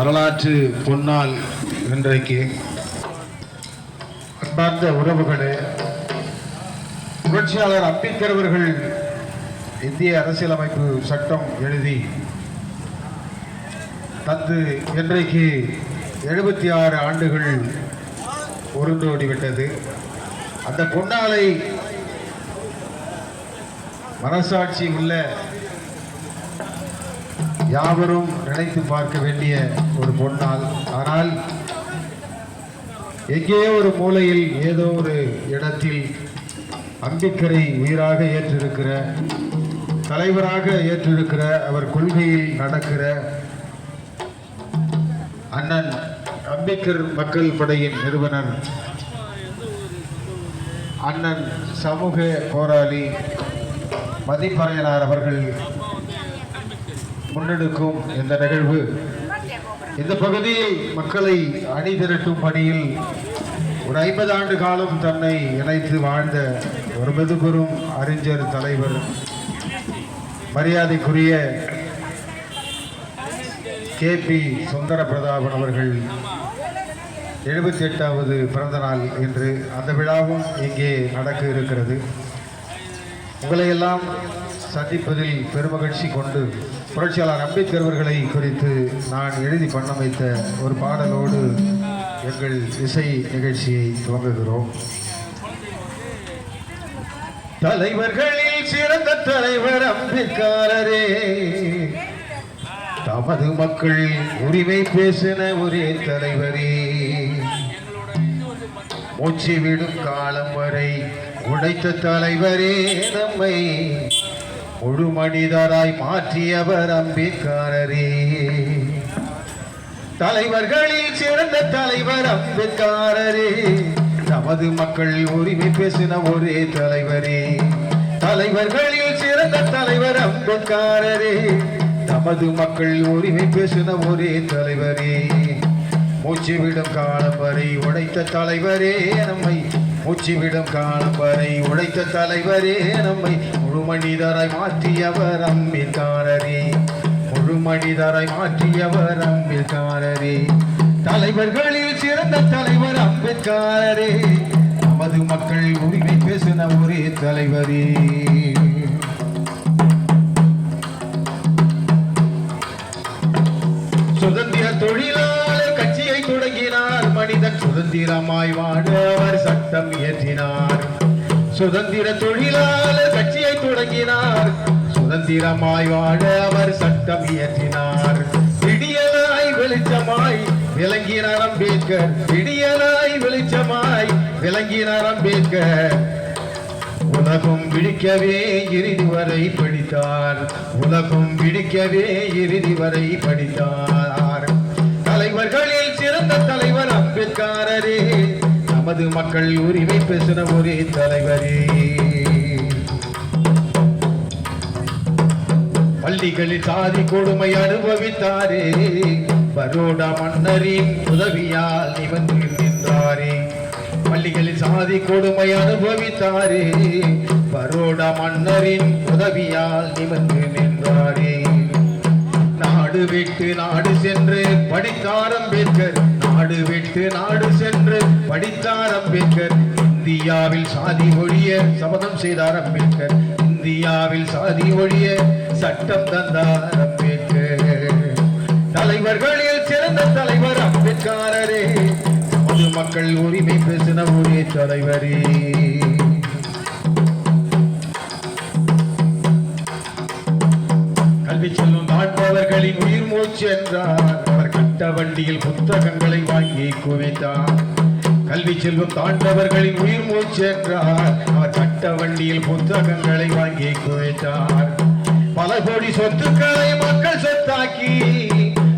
வரலாற்று பொன்னால் இன்றைக்கு அன்பார்ந்த உறவுகளே புரட்சியாளர் அம்பேத்கர் அவர்கள் இந்திய அரசியலமைப்பு சட்டம் எழுதி தந்து இன்றைக்கு எழுபத்தி ஆறு ஆண்டுகள் உருண்டோடிவிட்டது. அந்த பொன்னாளை மனசாட்சி உள்ள யாவரும் நினைத்து பார்க்க வேண்டிய ஒரு பொன்னால் ஆனால் எங்கேயோ ஒரு மூலையில் ஏதோ ஒரு இடத்தில் அம்பேத்கரை உயிராக ஏற்றிருக்கிற தலைவராக ஏற்றிருக்கிற அவர் கொள்கையில் நடக்கிற அண்ணன் அம்பேத்கர் மக்கள் படையின் நிறுவனர் அண்ணன் சமூக போராளி மதிப்பறையனார் அவர்கள் முன்னெடுக்கும் இந்த நிகழ்வு. இந்த பகுதியில் மக்களை அணி திரட்டும் பணியில் ஒரு ஐம்பது ஆண்டு காலம் தன்னை இணைத்து வாழ்ந்த ஒரு மெதுபெரும் அறிஞர் தலைவர் மரியாதைக்குரிய கே பி சுந்தர பிரதாபன் அவர்கள் எழுபத்தி எட்டாவது பிறந்த நாள் என்று அந்த விழாவும் இங்கே நடக்க இருக்கிறது. உங்களையெல்லாம் சந்திப்பதில் பெருமகிழ்ச்சி கொண்டு புரட்சியாளர் அம்பேத்கர் அவர்களை குறித்து நான் எழுதி பண்ண வைத்த ஒரு பாடலோடு எங்கள் இசை நிகழ்ச்சியை துவங்குகிறோம். தலைவர்களில் சிறந்த தலைவர் அம்பேத்கரே தமது மக்கள் உரிமை பேசின ஒரே தலைவரே. மூச்சு விடும் காலம் வரை உடைத்த தலைவரே நம்மை. முழு மனிதராய் மாற்றியவர் அம்பிக்காரரே. தலைவர்களில் சிறந்த தலைவர் அம்பிக்காரரே. நமது மக்கள் உரிமை பேசின ஒரே தலைவரே. தலைவர்களில் சிறந்த தலைவர் அம்பிக்காரரே. நமது மக்கள் உரிமை பேசின ஒரே தலைவரே. மூச்சு விடும் காலம் வரை உடைத்த தலைவரே நம்மை மூச்சு விடும் காலம் வரை உடைத்த தலைவரே நம்மை முழு மனிதராய் மாற்றியவர் அம்பிற்காரரே முழு மனிதராய் மாற்றியவர் அம்பிற்காரரே தலைவர்களில் சிறந்த தலைவர் அம்பேத்காரரே நமது மக்கள் உரிமை பேசின ஒரே தலைவரே. சுதந்திர தொழிலாளர் சுதந்திரமாய் வாழ அவர் சட்டம் இயற்றினார். சுதந்திர தொழிலாளர் கட்சியை தொடங்கினார். சுதந்திரமாய் வாழ அவர் சட்டம் இயற்றினார். விடியலாய் வெளிச்சமாய் விளங்கினார் அம்பேத்கர் விடியலாய் வெளிச்சமாய் விளங்கினார் அம்பேத்கர். உலகம் விழிக்கவே இறுதி வரை படித்தார். உலகம் விழிக்கவே இறுதி வரை படித்தார். நமது மக்கள் உரிமை பேசின ஒரே தலைவரே. பள்ளிகளில் சாதி கொடுமை அனுபவித்தாரே. பரோடா மன்னரின் உதவியால் நிவந்து நின்றாரே. பள்ளிகளில் சாதி கொடுமை அனுபவித்தாரே. பரோடா மன்னரின் உதவியால் நிமந்து நின்றாரே. நாடு விட்டு நாடு சென்று படித்தாரம் அம்பேத்கர். நாடு விட்டு நாடு சென்று படித்தார் அம்பேத்கர். இந்தியாவில் சாதி ஒழிய சபதம் செய்தார் அம்பேத்கர். இந்தியாவில் சாதி ஒழிய சட்டம் தந்தார் அம்பேத்கர். தலைவர்களில் சிறந்த தலைவர் அம்பேத்கரரே நமது மக்கள் உரிமை பேசின ஒரே தலைவரே. கல்வி செல்லும் நாட்பவர்களின் உயிர் மூச்சு என்றார். அவர் கட்ட வண்டியில் புத்தகங்களை வாங்கி குவித்தார். கல்வி செல்வம் தாண்டவர்களின் உயிர் மூச்சு என்றார். அவர் கட்ட வண்டியில் புத்தகங்களை வாங்கி குவித்தார். பல கோடி சொத்துக்களை மக்கள் சொத்தாக்கி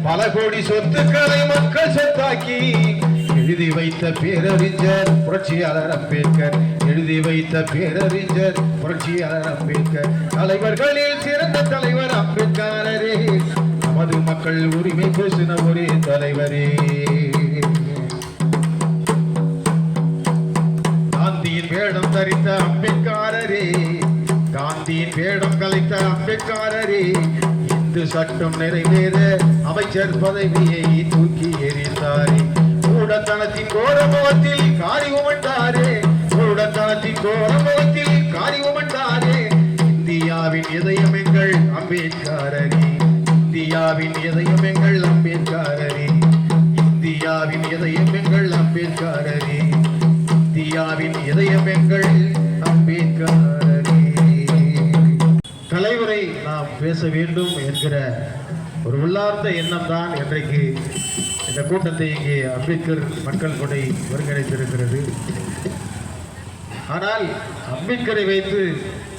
பல கோடி சொத்துக்களை மக்கள் சொத்தாக்கி எழுதி வைத்த பேரறிஞர் புரட்சியாளர் அம்பேத்கர் எழுதி வைத்த பேரறிஞர் புரட்சியாளர் அம்பேத்கர். தலைவர்களில் சிறந்த தலைவர் அம்பேத்கரரே. நமது மக்கள் உரிமை பேசின ஒரே தலைவரே. காந்தியின் வேடம் தரித்த அம்பேத்காரரே. காந்தியின் வேடம் கலைத்த அம்பேத்காரரே. இந்து சட்டம் நிறைவேற அமைச்சர் பதவியை தூக்கி எறிந்தாரே. கூடத்தனத்தின் கோரமுகத்தில் காரி உமண்டாரே கூடத்தனத்தின் கோரமுகத்தில் காரி உமண்டாரே இந்தியாவின் இதயம் எங்கள் அம்பேத்கரே இந்தியாவின் இதயம் எங்கள் அம்பேத்கரே இந்தியாவின் இதயம் எங்கள் அம்பேத்கரே இந்தியாவின் இதயம் எங்கள் அம்பேத்கரே தலைவரை நாம் பேச வேண்டும் என்கிற ஒரு உள்ளார்ந்த எண்ணம் தான் இன்றைக்கு இந்த கூட்டத்தை இங்கே அம்பேத்கர் மக்கள் கொடை ஒருங்கிணைத்திருக்கிறது. ஆனால் அம்பேத்கரை வைத்து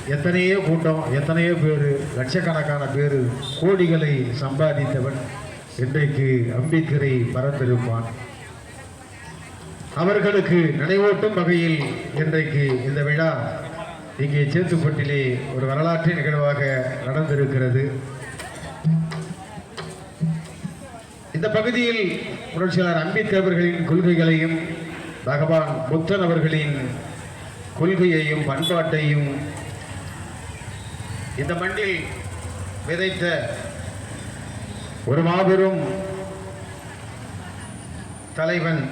எத்தனையோ கூட்டம் எத்தனையோ பேர் லட்சக்கணக்கான பேர் கோடிகளை சம்பாதித்தவன் இன்றைக்கு அம்பிக்கரை மறந்திருப்பான் அவர்களுக்கு நினைவூட்டும் வகையில் இன்றைக்கு இந்த விழா இங்கே சேத்துப்பட்டிலே ஒரு வரலாற்று நிகழ்வாக நடந்திருக்கிறது. இந்த பகுதியில் புரட்சியாளர் அம்பேத்கர் அவர்களின் கொள்கைகளையும் பகவான் புத்தன் அவர்களின் கொள்கையையும் பண்பாட்டையும் இந்த மண்ணில் விதைத்த ஒரு மாபெரும் தலைவன்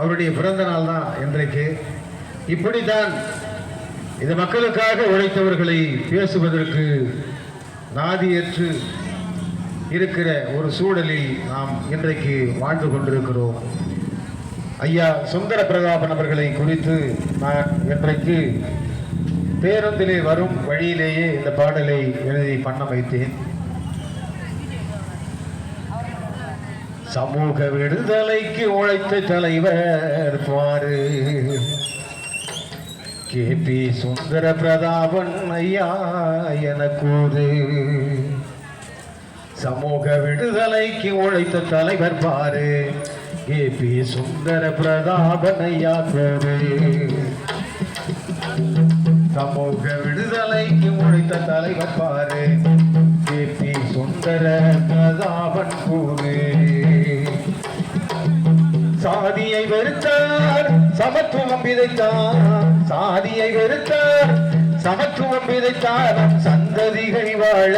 அவருடைய பிறந்த நாள் தான் இன்றைக்கு. இப்படித்தான் இந்த மக்களுக்காக உழைத்தவர்களை பேசுவதற்கு நாதியற்று இருக்கிற ஒரு சூழலில் நாம் இன்றைக்கு வாழ்ந்து கொண்டிருக்கிறோம். ஐயா சுந்தர பிரதாபன் அவர்களை குறித்து நான் இன்றைக்கு பேருந்திலே வரும் வழியிலேயே இந்த பாடலை எழுதி பண்ண வைத்தேன். சமூக விடுதலைக்கு உழைத்த தலைவர் பாரு. கே. பி. சுந்தர பிரதாபன் ஐயா என கூறு. சமூக விடுதலைக்கு உழைத்த தலைவர் பாரு. ஏபி சுந்தர பிரதாபனையா சமூக விடுதலைக்கு முடித்த தலைவர் பாரு கே பி சுந்தர பிரதாபன் கூறு. சாதியை வெறுத்தார் சமத்துவம் விதைத்தார். சாதியை வெறுத்தார் சமத்துவம் விதைத்தார். நம் சந்ததிகள் வாழ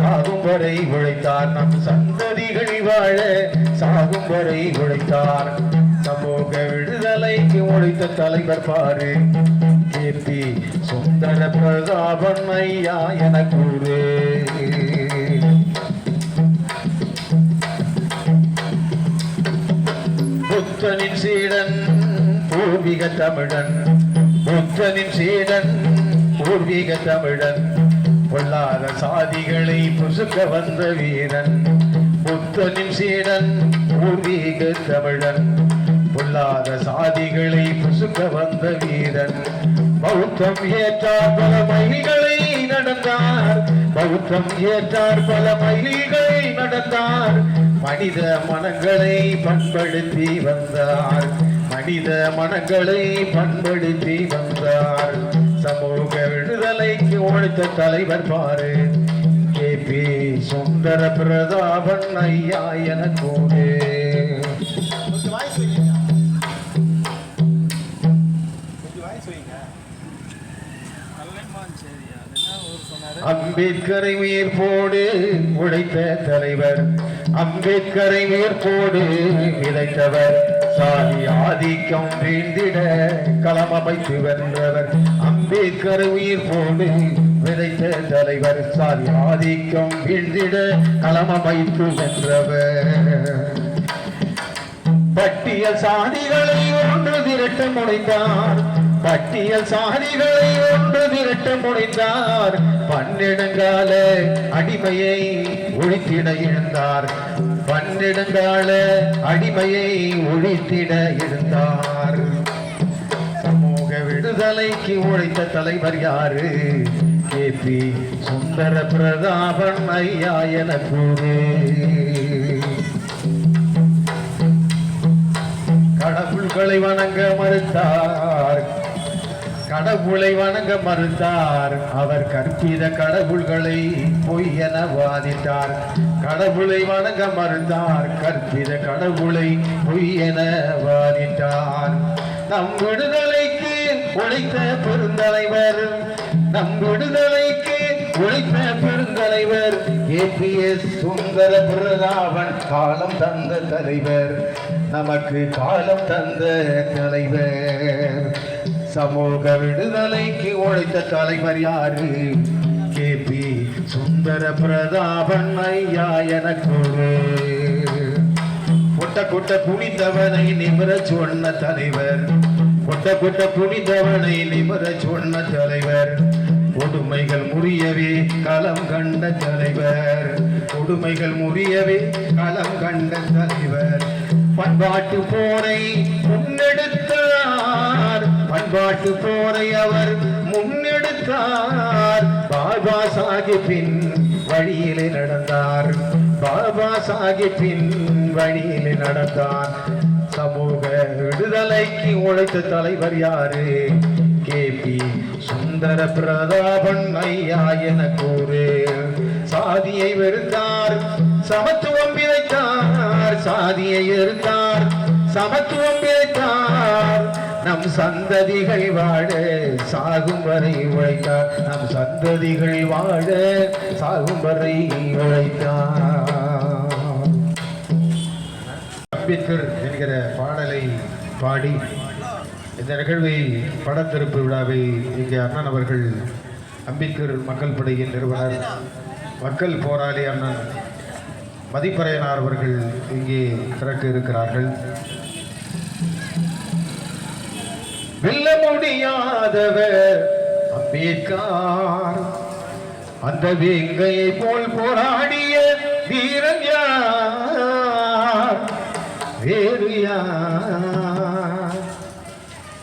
சாகும் வரை உழைத்தார். நம் சந்ததிகள் வாழ சாகும் வரை உழைத்தார் சமூக விடுதலைக்கு உழைத்த தலைவர் பாரு. கீர்த்தி சுந்தர பிரதாபன் ஐயா என கூறு. புத்தனின் சீடன் பூர்வீக தமிழன். புத்தனின் சீடன் பூர்வீக தமிழன். பொல்லாத சாதிகளை புசுக்க வந்த வீரன். புத்தனின் சீடன் பூர்வீக தமிழன். பொல்லாத சாதிகளை புசுக்க வந்த வீரன். பௌத்தம் ஏற்றார் பல மயில்களை நடந்தார். பௌத்தம் ஏற்றார் பல மயில்களை நடந்தார். மனித மனங்களை பண்படுத்தி வந்தார். மனித மனங்களை பண்படுத்தி வந்தார். சமூக விடுதலைக்கு ஒழுத்த தலைவர் பாரு. பி. சுந்தர பிரதாபன் ஐயா என சொன்னாரு? அம்பேத்கரை உயிர்ப்போடு உழைத்த தலைவர். அம்பேத்கரை உயிர்ப்போடு விதைத்தவர் சாதி ஆதிக்கம் வீழ்ந்திட களம் அமைத்து வென்றவர். அம்பேத்கரை உயிர்ப்போடு விதைத்த தலைவர் சாதி ஆதிக்கம் வீழ்ந்திட களம் அமைத்து வென்றவர். பட்டியல் சாதிகளை ஒன்று திரட்ட முனைந்தார். பட்டியல் சாதிகளை ஒன்று திரட்ட முனைந்தார். பன்னெடுங்கால அடிமையை ஒழித்திட இருந்தார். பன்னெடுங்கால அடிமையை ஒழித்திட இருந்தார். சமூக விடுதலைக்கு உழைத்த தலைவர் யாரு? கே பி சுந்தர பிரதாபன் ஐயா என கூறு. கடவுள்களை வணங்க மறுத்தார். கடவுளை வணங்க மறுத்தார். அவர் கற்பித கடவுள்களை பொய் என வாதிட்டார். கடவுளை வணங்க மறுத்தார். கற்பித கடவுளை பொய் என வாதிட்டார். நம் விடுதலைக்கு உழைத்த பெருந்தலைவர் நம் விடுதலைக்கு உழைத்த பெருந்தலைவர் ஏபிஎஸ் சுந்தர பிரதாபன் காலம் தந்த தலைவர். நமக்கு காலம் தந்த தலைவர். சமூக விடுதலைக்கு உழைத்த தலைவர் யாரு? கேபி சுந்தர பிரதாபன் ஐயா எனக்கு கொட்ட கொட்ட புனிதவனை நிமிர சொன்ன தலைவர். கொட்ட கொட்ட புனிதவனை நிமிர சொன்ன தலைவர். கொடுமைகள் முறியவே களம் கண்ட தலைவர். கொடுமைகள் முறியவே களம் கண்ட தலைவர். பண்பாட்டு போரை முன்னெடுத்தார். பண்பாட்டு போரை அவர் முன்னெடுத்தார். பாபா சாஹிப்பின் வழியிலே நடந்தார். பாபா சாஹிப்பின் வழியிலே நடந்தார். சமூக விடுதலைக்கு உழைத்த தலைவர் யாரு? கேபி சுந்தர பிரதாபன் ஐயா என கூறு. சாதியை வெறுத்தார் சமத்துவம் விதைத்தார் சாதியை எதிர்த்தார் சமத்துவம் விதைத்தார் நம் சந்ததிகள் வாழ சாகும் வரை உழைத்தார். நம் சந்ததிகள் வாழ சாகும் வரை உழைத்தார். அம்பேத்கர் என்கிற பாடலை பாடி இந்த நிகழ்வை படத்திருப்பு விழாவை இங்கே அண்ணன் அவர்கள் அம்பேத்கர் மக்கள் படையின் நிறுவனர் மக்கள் போராளி அண்ணன் மதிப்பறையனார் அவர்கள் இங்கே திறக்க இருக்கிறார்கள். வெல்ல முடியாதவர் அம்பேத்கார் அந்த வேங்கையை போல் போராடிய வீரன் யார்? வேறு யார்?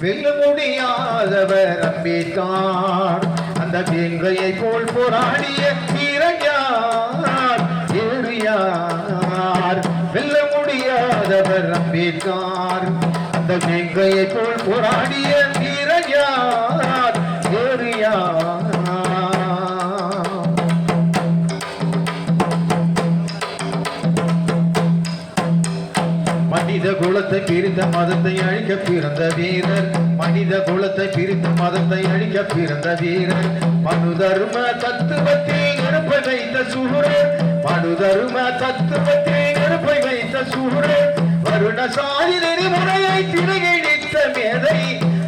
வெல்ல முடியாதவர் அம்பேத்கர். அந்த வேங்கையை போல் போராடிய வீரன் யார் வெல்ல முடியாதவர் அம்பேத்கர். அந்த வேங்கையை போல் போராடிய குலத்தை பிரித்த மதத்தை அழிக்க பிறந்த வீரர். மனித குலத்தை பிரித்த மதத்தை அழிக்க பிறந்த வீரர். மனு தர்ம தத்துவத்தில் நெருப்பை வைத்த சூரர். மனு தர்ம தத்துவத்தில் நெருப்பை வைத்த சூரர். வருண சாதி நெறிமுறையை திரையிடித்த மேதை.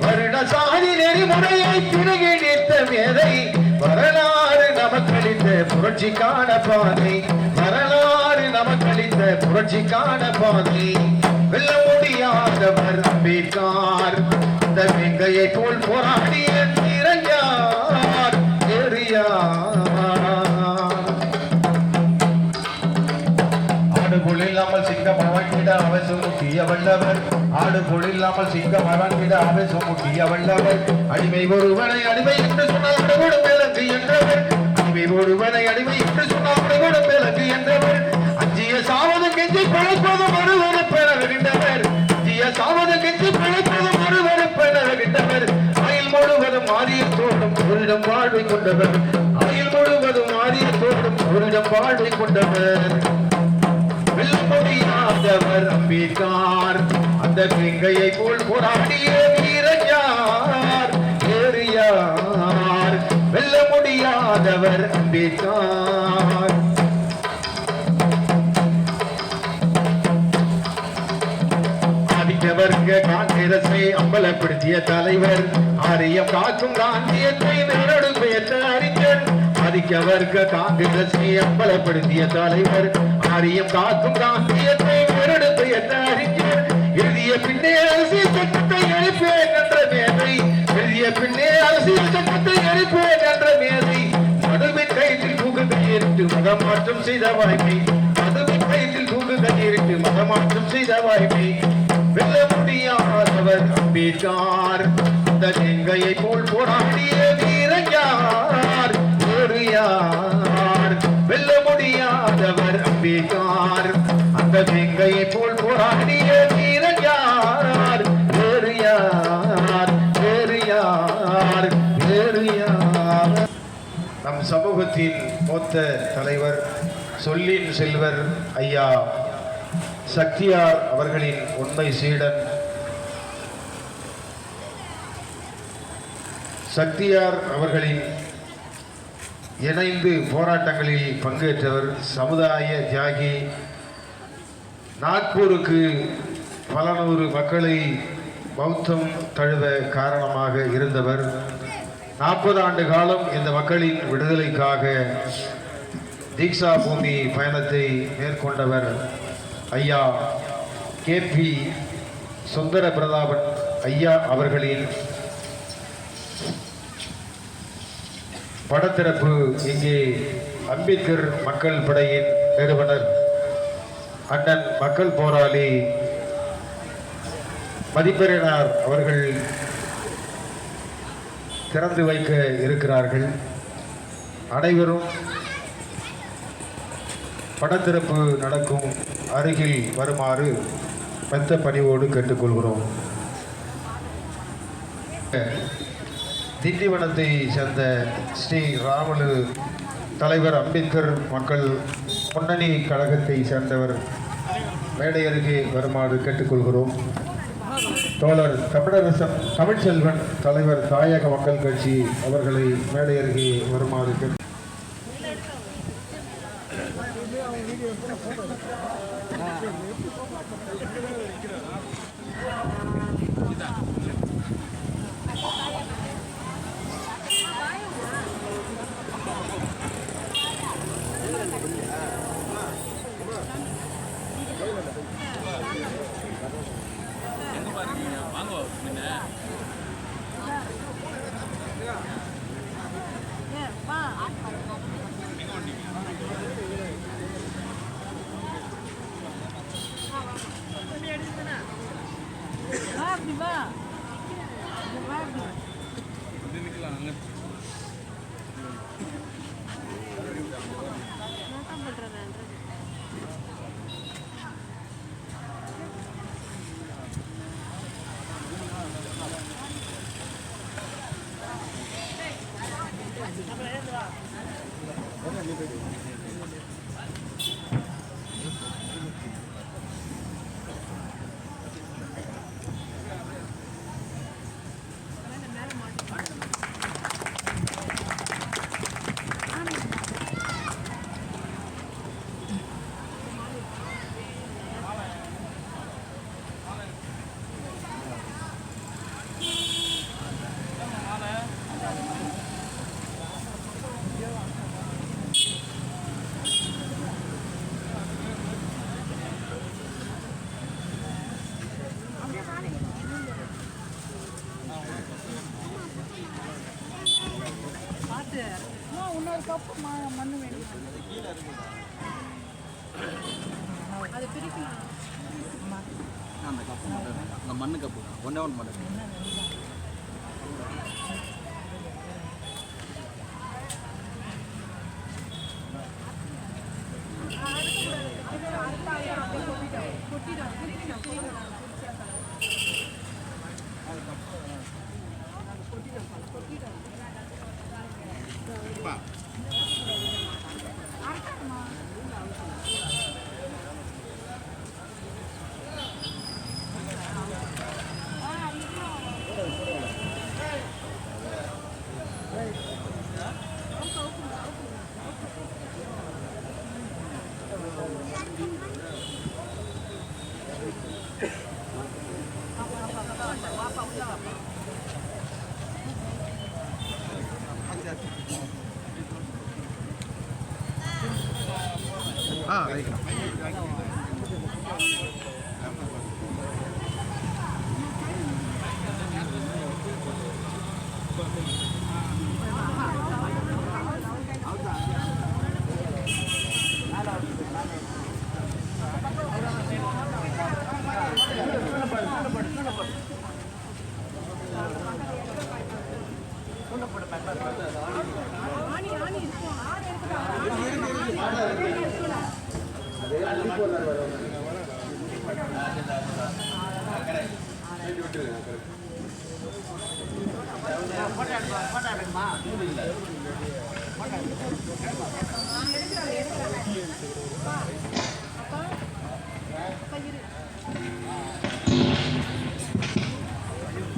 வருண சாதி நெறிமுறையை திரையிடித்த மேதை. வரலாறு நமக்களித்த புரட்சிக்கான பாதை. வரலாறு நமக்களித்த புரட்சிக்கான பாதை. அம்பேத்கர் இந்த வெங்கையை போல் போராடிய வீரஞ்சார் ஆடு புல் இல்லாமல் சிங்கம் அவன்கிட அவசம் முக்கிய வல்லவர். ஆடு புல் இல்லாமல் சிங்கம் அவன்கிட அவசம் முக்கிய வல்லவர். அடிமை ஒருவனை அடிமை என்று சொன்னால் அடகோடு மேலங்கு என்றவர். அடிமை ஒருவனை அடிமை என்று சொன்னால் அடகோடு மேலங்கு என்றவர். அஞ்சிய சாவது கெஞ்சி பிழைப்பதும் ஒருவர் பெறவின்றவர் அஞ்சிய சாவது கெஞ்சி பிழைப்பதும் ஒருவர் பெறவின்றவர் ஆயில் முழுவதும் மாறிய தோட்டம் அவரிடம் வாழ்வை கொண்டவர். அயில் முழுவதும் மாறிய தோட்டம் அவரிடம் வாழ்வை கொண்டவர். வெல்ல முடியாதவர் அம்பேத்கர் அந்த வெங்கையை போல் போராடிய வீரன் ஏறியார் வெல்ல முடியாதவர் அம்பேத்கர் ஆதிக்க அம்பலப்படுத்திய தலைவர். ஆரியம் காக்கும் காந்தியத்தை நேரடு பெயர்த்த அறிஞர். ஆதிக்க வர்க்க காங்கிரசை அம்பலப்படுத்திய தலைவர். ஆரியம் காக்கும் காந்தியத்தை நேரடு பெயர்த்த அறிஞர். எழுதிய பின்னே அரசியல் சட்டத்தை எழுப்பேன் என்ற மேதை. எழுதிய பின்னே அரசியல் சட்டத்தை எழுப்பேன் என்ற மேதை. மதுவின் கைத்தில் புகுந்து இருந்து மதமாற்றம் செய்த வாய்ப்பை மதுவின் கைத்தில் புகுந்து இருந்து மதமாற்றம் செய்த வாய்ப்பை வெல்ல முடியாதவர் அம்பேத்கர் அந்த நெங்கையை போல் போராடிய வீரன் ஒரு யார்? வெல்ல முடியாதவர் அம்பேத்கர் அந்த நெங்கையை போல் போராடிய வீரன் யார்? வேறு யார்? வேறு யார்? வேறு யார்? நம் சமூகத்தின் மூத்த தலைவர் சொல்லின் செல்வர் ஐயா சக்தியார் அவர்களின் உண்மை சீடன். சக்தியார் அவர்களின் இணைந்து போராட்டங்களில் பங்கேற்றவர் சமுதாய தியாகி. நாக்பூருக்கு பல நூறு மக்களை பௌத்தம் தழுவ காரணமாக இருந்தவர். நாற்பது ஆண்டு காலம் இந்த மக்களின் விடுதலைக்காக தீக்ஷா பூமி பயணத்தை மேற்கொண்டவர். ஐயா கே பி சுந்தர பிரதாபன் ஐயா அவர்களின் படத்திறப்பு இங்கே அம்பேத்கர் மக்கள் படையின் நிறுவனர் அண்ணன் மக்கள் போராளி மதிப்பெறினார் அவர்கள் திறந்து வைக்க இருக்கிறார்கள். அனைவரும் படத்திறப்பு நடக்கும் அருகில் வருமாறு மெத்த பணிவோடு கேட்டுக்கொள்கிறோம். திண்டிவனத்தை சேர்ந்த ஸ்ரீ ராமலு தலைவர் அம்பேத்கர் மக்கள் முன்னணி கழகத்தை சேர்ந்தவர் மேடை அருகே வருமாறு கேட்டுக்கொள்கிறோம். தோழர் தமிழரசம் தமிழ்ச்செல்வன் தலைவர் தாயக மக்கள் கட்சி அவர்களை மேடை அருகே வருமாறு கேட்டு வா Bye.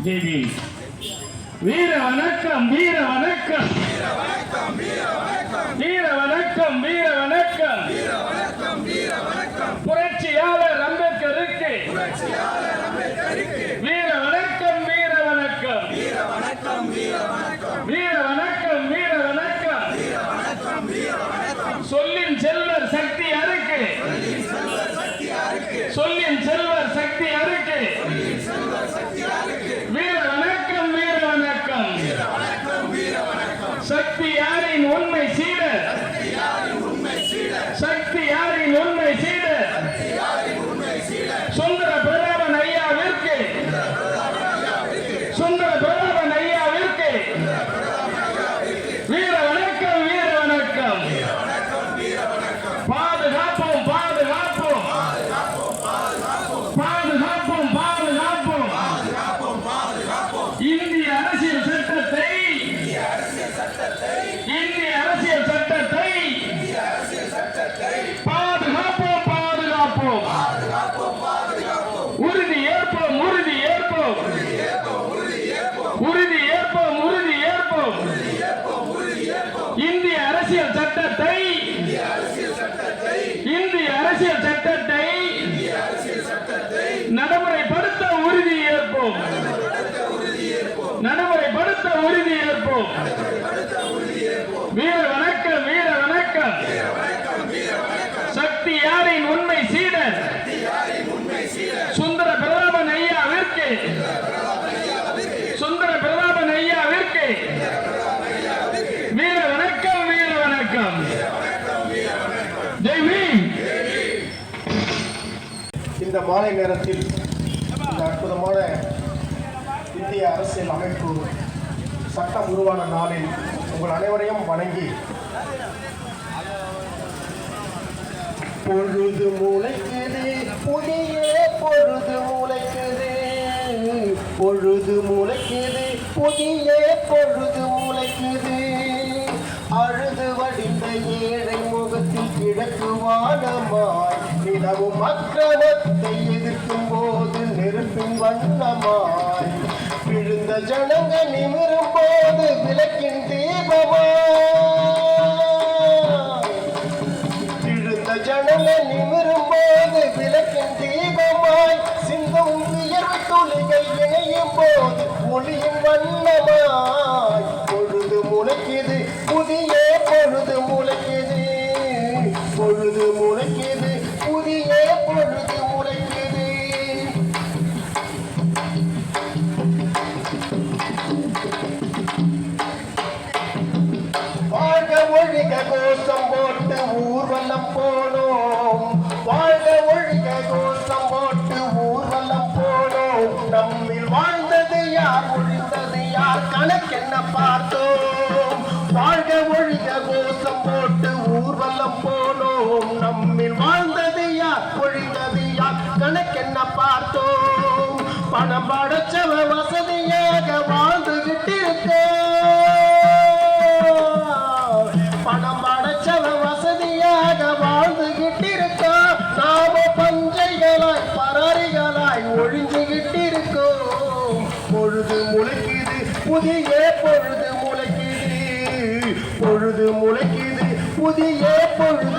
ஜெய்பி வீர வணக்கம் வீர வணக்கம். அரசியல் மாலை நேரத்தில் இந்த அற்புதமான இந்திய அரசியல் அமைப்பு சட்டம் உருவான நாளில் உங்கள் அனைவரையும் வணங்கி பொழுது முளைக்குது புதிய பொழுது முளைக்குது. பொழுது முளைக்குது புதிய பொழுது முளைக்குது. அழுது வடிந்த ஏழை முகத்தில் கிடக்குவானமா நிலவும் அக்கிரமத்தை எதிர்க்கும் போது நெருப்பின் வண்ணமாய் விழுந்த ஜனங்க நிமிரும் போது விளக்கின் தீபமாய் விழுந்த ஜனங்க நிமிரும் போது விளக்கின் தீபமாய் சிந்தும் உயர்வு துளிகள் இணையும் போது ஒளியின் வண்ணமாய் வாழ்ந்தது யார் ஒழிந்தது யார்? கணக்கென்ன பார்த்தோம்? வாழ்க ஒழிக கோஷம் போட்டு ஊர்வலம் போனோம். நம்மில் வாழ்ந்தது யார் ஒழிந்தது யார்? கணக்கென்ன பார்த்தோம்? பணம் படைச்சவ வசதியாக வாழ்ந்துகிட்டிருக்கோம். புதிய பொழுது முளைக்குது. பொழுது முளைக்குது. புதிய பொழுது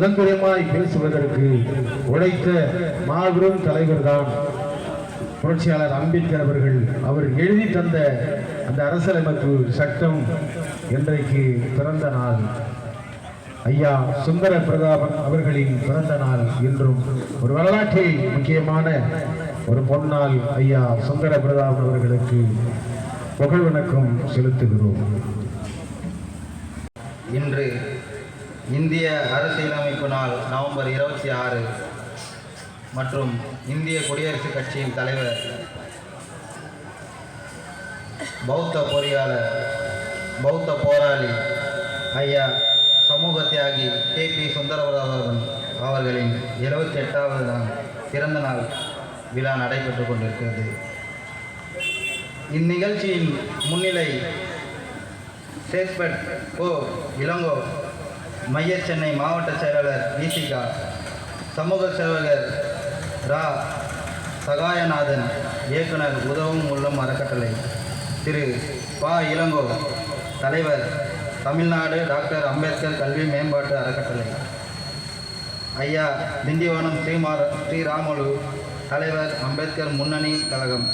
சுதந்திரமாய் பேசுவதற்கு உழைத்த மாபெரும் தலைவர்தான் புரட்சியாளர் அம்பேத்கர் அவர்கள். அவர் எழுதி தந்த அந்த அரசியலமைப்பு சட்டம் இன்றைக்கு பிறந்த நாள். ஐயா சுந்தர பிரதாபன் அவர்களின் பிறந்த நாள் என்றும் ஒரு வரலாற்றில் முக்கியமான ஒரு பொன்னால் ஐயா சுந்தர பிரதாபன் அவர்களுக்கு புகழ் வணக்கம் செலுத்துகிறோம். இன்று இந்திய அரசியலமைப்பு நாள் நவம்பர் இருபத்தி ஆறு மற்றும் இந்திய குடியரசுக் கட்சியின் தலைவர் பௌத்த பொறியாளர் பௌத்த போராளி ஐயா சமூக தியாகி கே பி சுந்தரவராதன் அவர்களின் இருபத்தி எட்டாவது நாள் பிறந்த நாள் விழா நடைபெற்று கொண்டிருக்கிறது. இந்நிகழ்ச்சியின் முன்னிலை சேத்பட் கோ இளங்கோ மைய சென்னை மாவட்ட செயலாளர் விசிகா சமூக சேவகர் ரா. சகாயநாதன் இயக்குனர் உதவும் உள்ளம் அறக்கட்டளை திரு. பா. இளங்கோ தலைவர் தமிழ்நாடு டாக்டர் அம்பேத்கர் கல்வி மேம்பாட்டு அறக்கட்டளை ஐயா திண்டிவனம் ஸ்ரீமார ஸ்ரீராமலு தலைவர் அம்பேத்கர் முன்னணி கழகம்.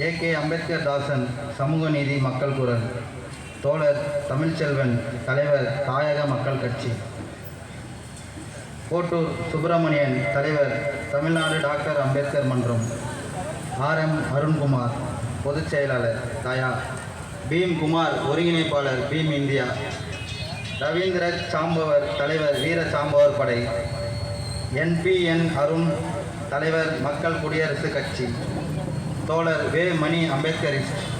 ஏ. கே. அம்பேத்கர் தாசன் சமூக நீதி மக்கள் குரல். தோழர் தமிழ்ச்செல்வன் தலைவர் தாயக மக்கள் கட்சி. கோட்டூர் சுப்பிரமணியன் தலைவர் தமிழ்நாடு டாக்டர் அம்பேத்கர் மன்றம். ஆர் எம் அருண்குமார் பொதுச் செயலாளர் தயா. பீம் குமார் ஒருங்கிணைப்பாளர் பீம் இந்தியா. ரவீந்திர சாம்பவர் தலைவர் வீர சாம்பவர் படை. என்பிஎன் அருண் தலைவர் மக்கள் குடியரசு கட்சி. தோழர் வே மணி அம்பேத்கரிஸ்ட்.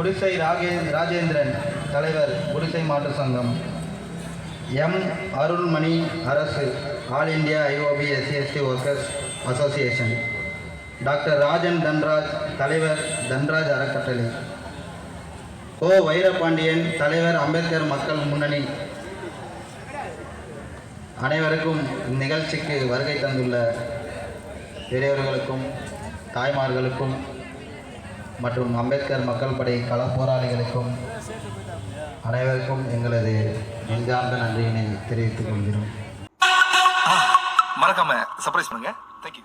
குடிசை ராகே ராஜேந்திரன் தலைவர் குடிசை மாற்று சங்கம். எம். அருள்மணி அரசு all India IOB SC ST workers association. Doctor Rajan Dhanraj தலைவர் தன்ராஜ் அறக்கட்டளை. ஓ வைரபாண்டியன் தலைவர் அம்பேத்கர் மக்கள் முன்னணி. அனைவருக்கும் இந்நிகழ்ச்சிக்கு வருகை தந்துள்ள பெரியவர்களுக்கும் தாய்மார்களுக்கும் மற்றும் அம்பேத்கர் மக்கள் படை களப் போராளிகளுக்கும் அனைவருக்கும் எங்களது நெஞ்சார்ந்த நன்றியினை தெரிவித்துக் கொள்கிறோம். மறக்காம சர்ப்ரைஸ் பண்ணுங்க. தேங்க்யூ